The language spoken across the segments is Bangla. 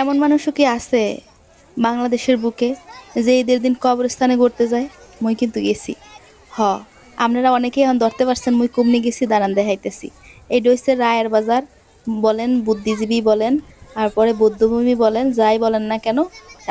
এমন মানুষও কি আছে বাংলাদেশের বুকে যে ঈদের দিন কবরস্থানে ঘুরতে যায়? মুই কিন্তু গেছি। হ, আপনারা অনেকেই এখন ধরতে পারছেন মুই কমনি গেছি, দাঁড়ান দেখাইতেছি। এই হচ্ছে রায়ের বাজার, বলেন, বুদ্ধিজীবী বলেন, তারপরে বৌদ্ধভূমি বলেন, যাই বলেন না কেন,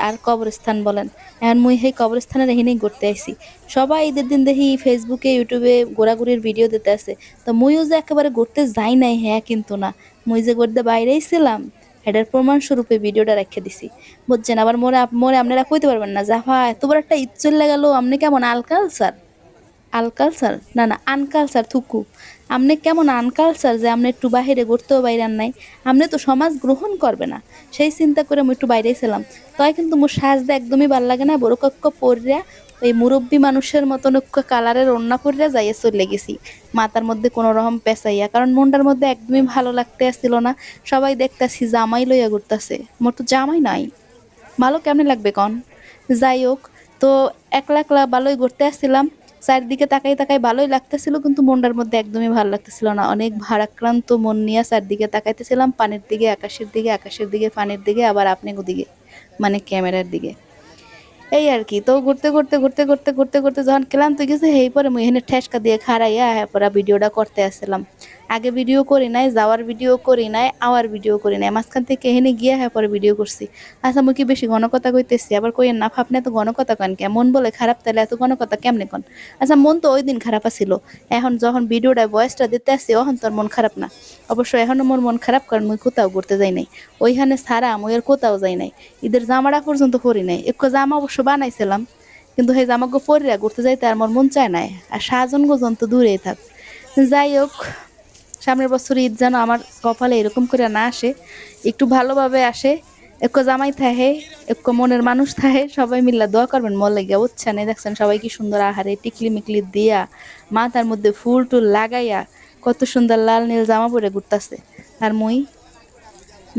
আর কবরস্থান বলেন। এখন মুই সেই কবরস্থানের এখানেই ঘুরতে আসি সবাই ঈদের দিন দেখি ফেসবুকে ইউটিউবে ঘোরাঘুরির ভিডিও দিতে আছে। তো মুইও যে একেবারে ঘুরতে যাই নাই হ্যাঁ কিন্তু না। মুই যে ঘুরতে বাইরেই ছিলাম এটার প্রমাণ স্বরূপে ভিডিওটা রেখে দিছি। বুঝছেন? আবার মোরে মোরে আপনারা কইতে পারবেন না, জাফা, এত বড় একটা ঈদ চলে গেল আপনি কেমন আলকালচার আলকালচার না না আনকালচার থুকু। আপনি কেমন আনকালচার যে আপনি একটু বাইরে ঘুরতেও বাইরে বাইরান নাই? আপনি তো সমাজ গ্রহণ করবে না। সেই চিন্তা করে আমি একটু বাইরেই ছিলাম। তাই কিন্তু মোর সাজতে একদমই ভালো লাগে না, বড় কক্ষ পরিয়া ওই মুরব্বী মানুষের মতন কালারের ওড়না পরিয়া যাইয়া চলে গেছি। মাথার মধ্যে কোনো রকম পেঁচাইয়া, কারণ মনটার মধ্যে একদমই ভালো লাগতে আসছিল না। সবাই দেখতাছি জামাই লইয়া ঘুরতাছে। মোর তো জামাই নাই। ভালো কেমনে লাগবে কন? যাই হোক, তো একলা একলা ভালোই ঘুরতে আসছিলাম চারদিকে তাকাই তাকাই ভালোই লাগতেছিল, কিন্তু মনটার মধ্যে একদমই ভালো লাগতেছিল না। অনেক ভারাক্রান্ত মন নিয়ে চারদিকে তাকাইতেছিলাম, পানির দিকে, আকাশের দিকে আকাশের দিকে, পানির দিকে, আবার আপনি দিকে মানে ক্যামেরার দিকে। এই আর কি, তো ঘুরতে ঘুরতে ঘুরতে ঘুরতে ঘুরতে ঘুরতে যখন ক্লান্ত গেছে সেই পরে মুই এখানে ঠেসকা দিয়ে খাড়াইয়া পরে ভিডিওটা করতে আসছিলাম। আগে ভিডিও করি নাই, যাওয়ার ভিডিও করি নাই, আওয়ার ভিডিও করি নাই। মাঝখান থেকে এখানে গিয়ে হ্যাঁ পরে ভিডিও করছি। আচ্ছা মুই কি বেশি ঘনকথা কইতেছি? আবার কইেন না আপনি এত ঘনকথা কন? কে মন বলে খারাপ, তাহলে এত ঘনকথা কেমনে কন? আচ্ছা মন তো ওই দিন খারাপ আছিল। এখন যখন ভিডিওটা ভয়েসটা দিতে আসছি তখন তোর মন খারাপ না। অবশ্য এখনও মোর মন খারাপ, কারণ মুই কোথাও ঘুরতে যাই নাই। ওইখানে ছাড়া মুই আর কোথাও যাই নাই। ঈদের জামাটা পর্যন্ত করি নাই। একটু জামা অবশ্য বানাইছিলাম, কিন্তু সেই জামাগো পরিয়া ঘুরতে যাইতে আর মোর মন চায় নাই। আর সাজন গোজন তো দূরেই থাক। যাই হোক সামনের বছর ঈদ যেন আমার কপালে এরকম করে না আসে। একটু ভালোভাবে আসে, একটু জামাই থাহে একটু মনের মানুষ থাহে সবাই মিল্লা দোয়া করবেন মল লেগে বুঝছেন এই দেখছেন সবাই কি সুন্দর আহারে টিকলি মিকলি দিয়া মাথার মধ্যে ফুল টুল লাগাইয়া কত সুন্দর লাল নীল জামা পরে ঘুরতাছে। আর মুই,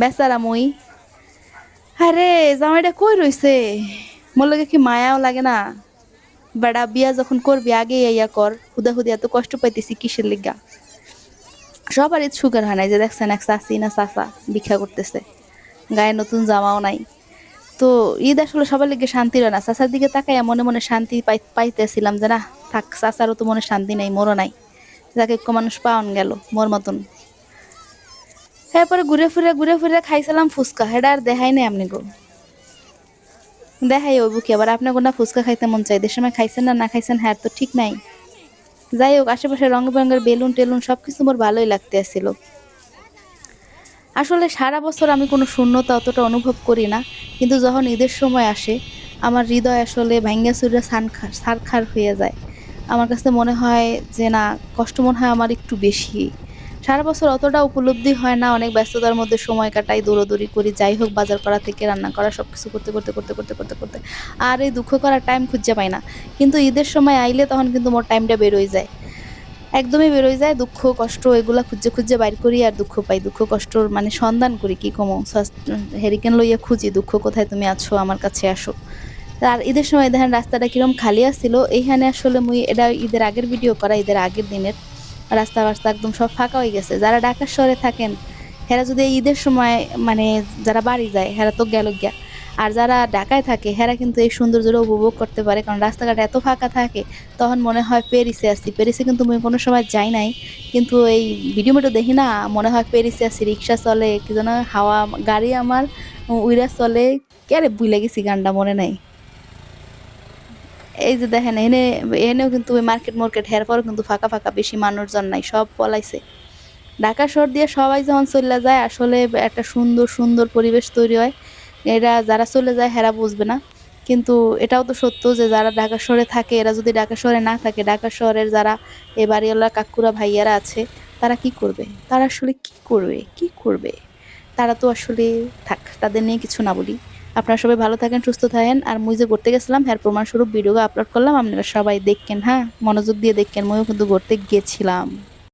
বেচারা মুই, আরে, জামাইটা কই রইছে? মোর লাগে কি মায়াও লাগে না? বেড়া, বিয়া যখন করবি আগে ইয়া কর। হুদা হুদি এত কষ্ট পাইতেছি কিসের লিগা? সবার ঈদ সুগার হয় নাই যে দেখছেন এক চাষি না চাষা ভিক্ষা করতেছে। গায়ে নতুন জামাও নাই। তো ঈদ আসলে সবার লিগে শান্তি হয় না। চাষার দিকে তাকাইয়া মনে মনে শান্তি পাই, পাইতেছিলাম যে না, থাক চাষারও তো মনে শান্তি নাই, মোরও নাই। যাকে একটু মানুষ পাওয়ান গেল, মোর মতন। এরপরে ঘুরে ফিরে ঘুরে ফিরে খাইছিলাম ফুচকা। হেডা আর দেখাই নাই আপনি গো। দেখাই ওই বুকি আবার আপনার না ফুচকা খাইতে মন চাই সময় খাইছেন না না খাইছেন হ্যাঁ তো ঠিক নাই। যাই হোক আশেপাশে রং বেরঙের বেলুন টেলুন সব কিছু মোর ভালোই লাগতে আসছিল আসলে সারা বছর আমি কোনো শূন্যতা অতটা অনুভব করি না, কিন্তু যখন ঈদের সময় আসে, আমার হৃদয় আসলে ভাঙ্গা চুরে সানখার সারখার হয়ে যায়। আমার কাছে মনে হয় যে না, কষ্ট মনে হয় আমার একটু বেশি। সারা বছর অতটা উপলব্ধি হয় না, অনেক ব্যস্ততার মধ্যে সময় কাটাই, দৌড়াদৌড়ি করি, যাই হোক বাজার করা থেকে রান্না করা সব কিছু করতে করতে করতে করতে করতে করতে। আর এই দুঃখ করার টাইম খুঁজে পাই না। কিন্তু ঈদের সময় আইলে তখন কিন্তু মোর টাইমটা বেরোয় যায়। একদমই বেরোয় যায়, দুঃখ, কষ্ট এগুলা খুঁজে খুঁজে বাইর করি আর দুঃখ পাই। দুঃখ কষ্টর মানে সন্ধান করি, কি কমো? হেরিকেন লইয়া খুঁজি, দুঃখ কোথায় তুমি আছো, আমার কাছে আসো। আর ঈদের সময় দেখেন, রাস্তাটা কিরম খালি আসছিল এইখানে আসলে মুই, এটা ঈদের আগের ভিডিও করা, ঈদের আগের দিনের। রাস্তা রাস্তা একদম সব ফাঁকা হয়ে গেছে। যারা ঢাকার শহরে থাকেন, হেরা যদি ঈদের সময় মানে যারা বাড়ি যায়, হেরা তো গেল গিয়া। আর যারা ঢাকায় থাকে, হেরা কিন্তু এই সৌন্দর্যটা উপভোগ করতে পারে। কারণ রাস্তাঘাট এত ফাঁকা থাকে, তখন মনে হয় প্যারিসে আসছি প্যারিসে কিন্তু আমি কোনো সময় যাই নাই। কিন্তু এই ভিডিও মিডিও দেখি না, মনে হয় প্যারিসে আসছি রিক্সা চলে, কি যেন হাওয়া, গাড়ি আমার উইরা চলে কেরে বুইলে গেছি গানটা মনে নাই। এই যে দেখেন, এনে, এনেও কিন্তু ওই মার্কেট মার্কেট হের পরও কিন্তু ফাঁকা ফাঁকা বেশি মানুষজন নাই, সব পলাইছে। ঢাকা শহর দিয়ে সবাই যখন চলে যায়, আসলে একটা সুন্দর সুন্দর পরিবেশ তৈরি হয়। এরা যারা চলে যায়, হেরা বুঝবে না। কিন্তু এটাও তো সত্য যে, যারা ঢাকা শহরে থাকে, এরা যদি ঢাকা শহরে না থাকে, ঢাকা শহরের যারা এ বাড়িওয়ালা কাকুরা, ভাইয়ারা আছে, তারা কি করবে? তারা আসলে কি করবে? কি করবে? তারা তো আসলে থাক, তাদের নিয়ে কিছু না বলি। আপনারা সবাই ভালো থাকেন, সুস্থ থাকেন। আর মুই যে ঘুরতে গেছিলাম, হ্যার প্রমাণস্বরূপ ভিডিও আপলোড করলাম। আপনারা সবাই দেখেন হ্যাঁ? মনোযোগ দিয়ে দেখেন মুইও কিন্তু ঘুরতে গেছিলাম।